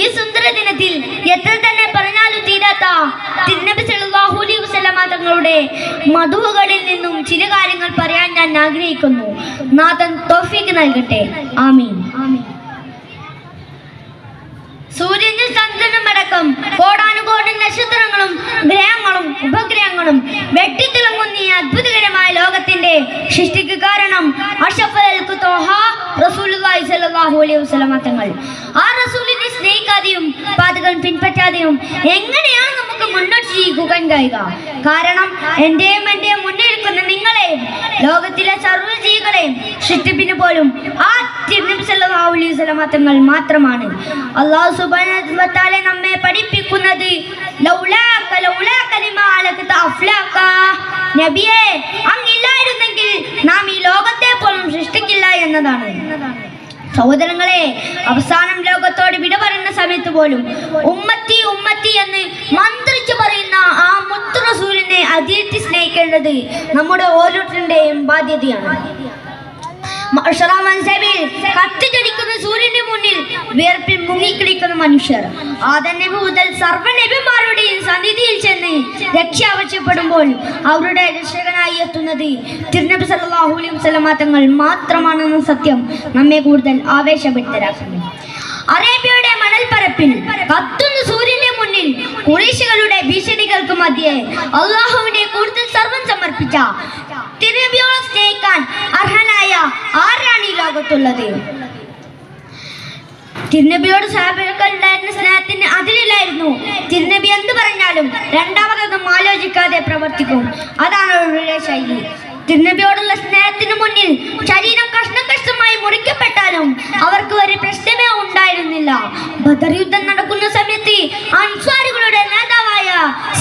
ഈ സുന്ദര ദിനത്തിൽ എത്ര തന്നെ പറഞ്ഞാലും തീരാത്ത തിരുനബി സല്ലല്ലാഹു അലൈഹി വസല്ലമ തങ്ങളുടെ മധുവകളിൽ നിന്നും ചില കാര്യങ്ങൾ പറയാൻ ഞാൻ ആഗ്രഹിക്കുന്നു. നാഥൻ തൗഫീഖ് നൽകട്ടെ. ആമീൻ. സൂര്യനും ചന്ദ്രനും അടക്കം കോടാനുകോടി നക്ഷത്രങ്ങളും ഗ്രഹങ്ങളും ഉപഗ്രഹങ്ങളും വെട്ടിത്തിളങ്ങുന്ന ഈ അത്ഭുതകരമായ ലോകത്തിന്റെ സൃഷ്ടിക്ക് കാരണം അഷഫൽ റസൂലുള്ളാഹി സ്വല്ലല്ലാഹു അലൈഹി വസല്ലമ തങ്ങൾ. ആ റസൂലിന്റെ പിൻപറ്റാതെയും എങ്ങനെയാണ് നമുക്ക് മുന്നോട്ട് ജീവിക്കാൻ കഴിയുക? കാരണം എന്റെയും എന്റെയും മുന്നിൽ നിൽക്കുന്ന നിങ്ങളെയും ലോകത്തിലെ സർവജീവികളെയും സൃഷ്ടിപ്പിന് പോലും ആ തിരുനിമിഷങ്ങൾ മാത്രമാണ്. അള്ളാഹു തആല നമ്മെ പഠിപ്പിക്കുന്നത് നബിയേ അങ്ങില്ലായിരുന്നെങ്കിൽ നാം ഈ ലോകത്തെ പോലും സൃഷ്ടിക്കില്ല എന്നതാണ്. സഹോദരങ്ങളെ അവസാനം ലോകത്തോട് വിട പറയുന്ന സമയത്ത് പോലും ഉമ്മത്തി ഉമ്മത്തി എന്ന് മന്ത്രിച്ചു പറയുന്ന ആ മുത്തുറസൂലിനെ അതിർത്തി സ്നേഹിക്കേണ്ടത് നമ്മുടെ ഓരോരുത്തരുടെയും ബാധ്യതയാണ്. കത്തിജ്വലിക്കുന്ന സൂര്യന്റെ മുന്നിൽ വിയർപ്പിൽ മുങ്ങിക്കിടിക്കുന്ന മനുഷ്യർ. ആദം നബി മുതൽ സർവ നബിമാരുടെയും സന്നിധിയിൽ രക്ഷ ആവശ്യപ്പെടുമ്പോൾ അവരുടെ രക്ഷകനായി എത്തുന്നത് തിരുനബി സല്ലല്ലാഹു അലൈഹി തങ്ങൾ മാത്രമാണെന്ന സത്യം നമ്മെ കൂടുതൽ ആവേശഭരിതരാക്കുന്നു. അറേബ്യയുടെ മണൽപ്പരപ്പിൽ കത്തുന്ന സൂര്യന്റെ മുന്നിൽ കുറേശികളുടെ ഭീഷണികൾക്ക് മധ്യേ അള്ളാഹുവിന്റെ കൂടുതൽ സർവം സമർപ്പിച്ച തിരുനബിയോളം സ്നേഹിക്കാൻ അർഹനായ ആരാണ് ഈ ലോകത്തുള്ളത്? തിരുനബിയോട് സാബികൾ ഉണ്ടായിരുന്ന സ്നേഹത്തിന് അതിലില്ലായിരുന്നു. തിരുനബി എന്ത് പറഞ്ഞാലും രണ്ടാമതൊന്നും ആലോചിക്കാതെ പ്രവർത്തിക്കും. അതാണ് അവരുടെ ശൈലി. തിരുനബിയോടുള്ള സ്നേഹത്തിന് മുന്നിൽ ശരീരം കഷ്ണം കഷ്ണമായി മുറിക്കപ്പെട്ടാലും അവർക്ക് ഒരു പ്രശ്നമേ ഉണ്ടായിരുന്നില്ല. ബദർ യുദ്ധം നടക്കുന്ന സമയത്ത് അൻസാരികളുടെ നേതാവായ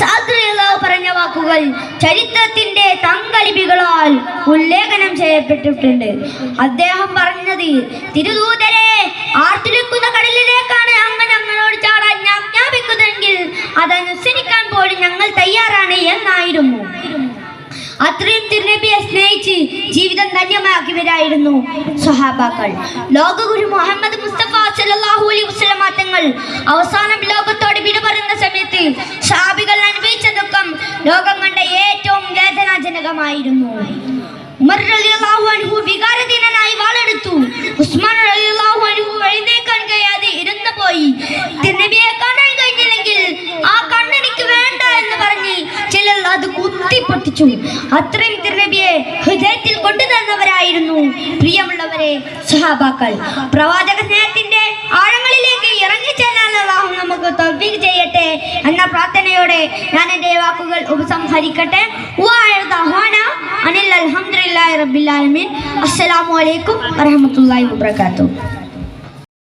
സാദ് റളിയല്ലാഹു പറഞ്ഞ വാക്കുകൾ ചരിത്രത്തിന്റെ തങ്കലിപികളാൽ ഉല്ലേഖനം ചെയ്യപ്പെട്ടിട്ടുണ്ട്. അദ്ദേഹം പറഞ്ഞത് തിരുദൂതരെ ആർത്തിരിക്കുന്ന അത്രയും തിരുനബിയെ സ്നേഹിച്ച് ജീവിതം ധന്യമാക്കിയവരായിരുന്നു സ്വഹാബാക്കൾ. ലോകഗുരു മുഹമ്മദ് മുസ്തഫ സല്ലല്ലാഹു അലൈഹി വസല്ലമ തങ്ങൾ അവസാനം ലോകത്തോട് വിട സമയത്ത് ഷാബികൾ അനുഭവിച്ച ദുഃഖം ലോകം കണ്ട ഏറ്റവും വേദനാജനകമായിരുന്നു. ഉമർ റളിയല്ലാഹു അൻഹു വികാരധീനനായി വാളെടുത്തു. ഉസ്മാൻ റളിയല്ലാഹു പൊട്ടിച്ചു അത്രയും തിരുനബിയെ ഹൃദയത്തിൽ കൊണ്ടുതന്നവരായിരുന്നു പ്രിയമുള്ളവരെ സഹാബാക്കൾ പ്രവാചക സ്നേഹത്തിന്റെ ആഴങ്ങളിലേക്ക് ഇറങ്ങിച്ചെല്ലാൻ അള്ളാഹു നമുക്ക് തൗഫീഖ് ചെയ്യട്ടെ എന്ന പ്രാർത്ഥനയോടെ ഞാൻ എന്റെ വാക്കുകൾ ഉപസംഹരിക്കട്ടെ. അനിൽ അലഹമുല്ലാ റബിൻ അസ്സലാമലൈക്കും വറഹ്മത്തുള്ളാഹി വബറകാതുഹു.